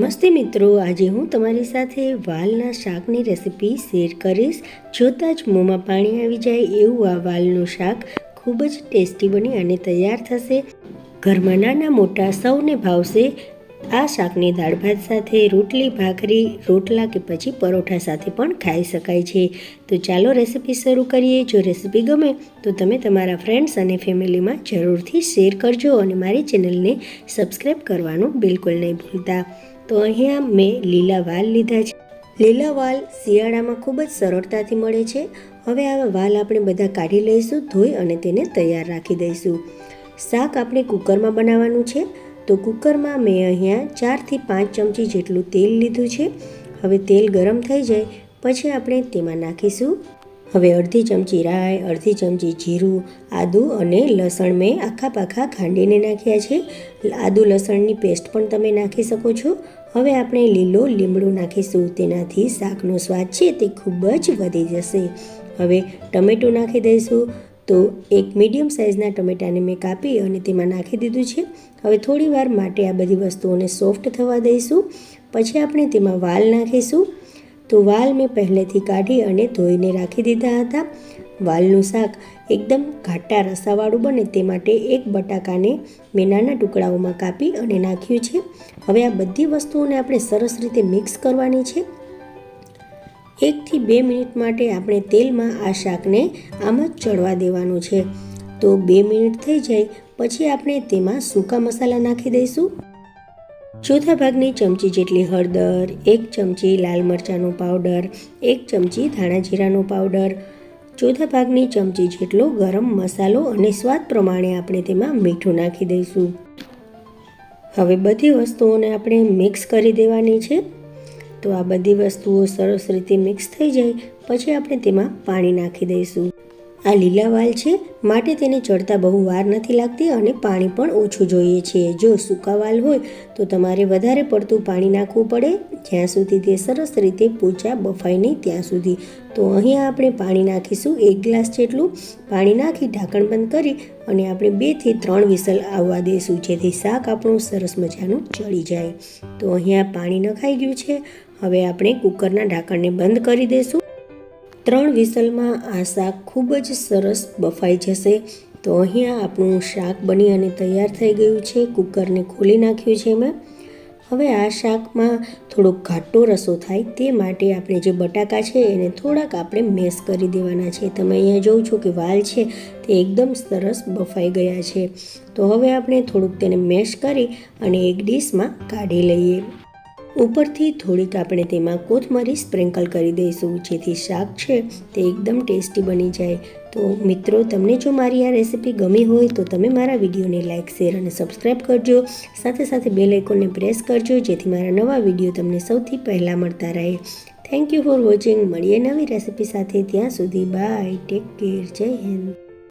નમસ્તે મિત્રો, આજે હું તમારી સાથે વાલના શાકની રેસિપી શેર કરીશ. જોતાં જ મોંમાં પાણી આવી જાય એવું આ વાલનું શાક ખૂબ જ ટેસ્ટી બની અને તૈયાર થશે. ઘરમાં નાના મોટા સૌને ભાવશે. આ શાકની દાળ ભાત સાથે, રોટલી, ભાખરી, રોટલા કે પછી પરોઠા સાથે પણ ખાઈ શકાય છે. તો ચાલો રેસીપી શરૂ કરીએ. જો રેસીપી ગમે તો તમે તમારા ફ્રેન્ડ્સ અને ફેમિલીમાં જરૂરથી શેર કરજો અને મારી ચેનલને સબસ્ક્રાઈબ કરવાનું બિલકુલ નહીં ભૂલતા. તો અહીંયા મેં લીલા વાલ લીધા છે. લીલા વાલ શિયાળામાં ખૂબ જ સરળતાથી મળે છે. હવે આવા વાલ આપણે બધા કાઢી લઈશું, ધોઈ અને તેને તૈયાર રાખી દઈશું. શાક આપણે કુકરમાં બનાવવાનું છે. તો કુકરમાં મેં અહીંયા ચારથી પાંચ ચમચી જેટલું તેલ લીધું છે. હવે તેલ ગરમ થઈ જાય, પછી આપણે તેમાં નાખીશું. હવે અડધી ચમચી રાઈ, અડધી ચમચી જીરું, આદું અને લસણ મેં આખા પાખા ખાંડીને નાખ્યા છે. આદું લસણની પેસ્ટ પણ તમે નાખી શકો છો. હવે આપણે લીલો લીમડો નાખીશું. તેનાથી શાકનો સ્વાદ છે તે ખૂબ જ વધી જશે. હવે ટમેટું નાખી દઈશું. તો એક મીડિયમ સાઇઝના ટમેટાને મેં કાપી અને તેમાં નાખી દીધું છે. હવે થોડીવાર માટે આ બધી વસ્તુઓને સોફ્ટ થવા દઈશું. પછી આપણે તેમાં વાલ નાખીશું. તો વાલ મેં પહેલેથી કાઢી અને ધોઈને રાખી દીધા હતા. વાલનું શાક એકદમ ઘાટા રસાવાળું બને તે માટે એક બટાકાને મેં નાના ટુકડાઓમાં કાપી અને નાખ્યું છે. હવે આ બધી વસ્તુઓને આપણે સરસ રીતે મિક્સ કરવાની છે. એકથી બે મિનિટ માટે આપણે તેલમાં આ શાકને આમ જ ચડવા દેવાનું છે. તો બે મિનિટ થઈ જાય, પછી આપણે તેમાં સૂકા મસાલા નાખી દઈશું. ચોથા ભાગની ચમચી જેટલી હળદર, એક ચમચી લાલ મરચાંનો પાવડર, એક ચમચી ધાણા જીરાનો પાવડર ચોથા ભાગની ચમચી જેટલો ગરમ મસાલો અને સ્વાદ પ્રમાણે આપણે તેમાં મીઠું નાખી દઈશું. હવે બધી વસ્તુઓને આપણે મિક્સ કરી દેવાની છે. તો આ બધી વસ્તુઓ સરસ રીતે મિક્સ થઈ જાય, પછી આપણે તેમાં પાણી નાખી દઈશું. આ લીલા વાલ છે. માટે તેને ચડતા બહુ વાર નથી લાગતી અને પાણી પણ ઓછું જોઈએ છે. જો સૂકા વાલ હોય, તો તમારે વધારે પડતું પાણી નાખવું પડે. જ્યાં સુધી તે સરસ રીતે પોચા બફાય નહીં ત્યાં સુધી. તો અહીંયા આપણે પાણી નાખીશું એક ગ્લાસ જેટલું. પાણી નાખી ઢાંકણ બંધ કરી અને આપણે બેથી ત્રણ વિસલ આવવા દઈશું, જેથી શાક આપણું સરસ મજાનું ચડી જાય. તો અહીંયા પાણી નખાઈ ગયું છે. હવે આપણે કુકરના ઢાંકણને બંધ કરી દઈશું. ત્રણ વિસલમાં આ શાક ખૂબ જ સરસ બફાઈ જશે. તો અહીંયા આપણું શાક બની અને તૈયાર થઈ ગયું છે. કુકરને ખોલી નાખ્યું છે મેં. હવે આ શાકમાં થોડોક ઘાટો રસો થાય તે માટે આપણે જે બટાકા છે એને થોડાક આપણે મેશ કરી દેવાના છે. તમે અહીંયા જોઉં છો કે વાલ છે તે એકદમ સરસ બફાઈ ગયા છે. તો હવે આપણે થોડુંક તેને મેશ કરી અને એક ડીશમાં કાઢી લઈએ. ઉપરથી થોડીક આપણે તેમાં કોથમરી સ્પ્રિંકલ કરી દઈશું, જેથી શાક છે તે એકદમ ટેસ્ટી બની જાય. તો મિત્રો, તમને જો મારી આ રેસિપી ગમી હોય તો તમે મારા વિડીયોને લાઇક શેર અને સબસ્ક્રાઈબ કરજો. સાથે સાથે બે લાઇકોને પ્રેસ કરજો, જેથી મારા નવા વીડિયો તમને સૌથી પહેલાં મળતા રહે. થેન્ક યુ ફોર વોચિંગ મળીએ નવી રેસિપી સાથે. ત્યાં સુધી બાય ટેક કેર જય હિન્દ.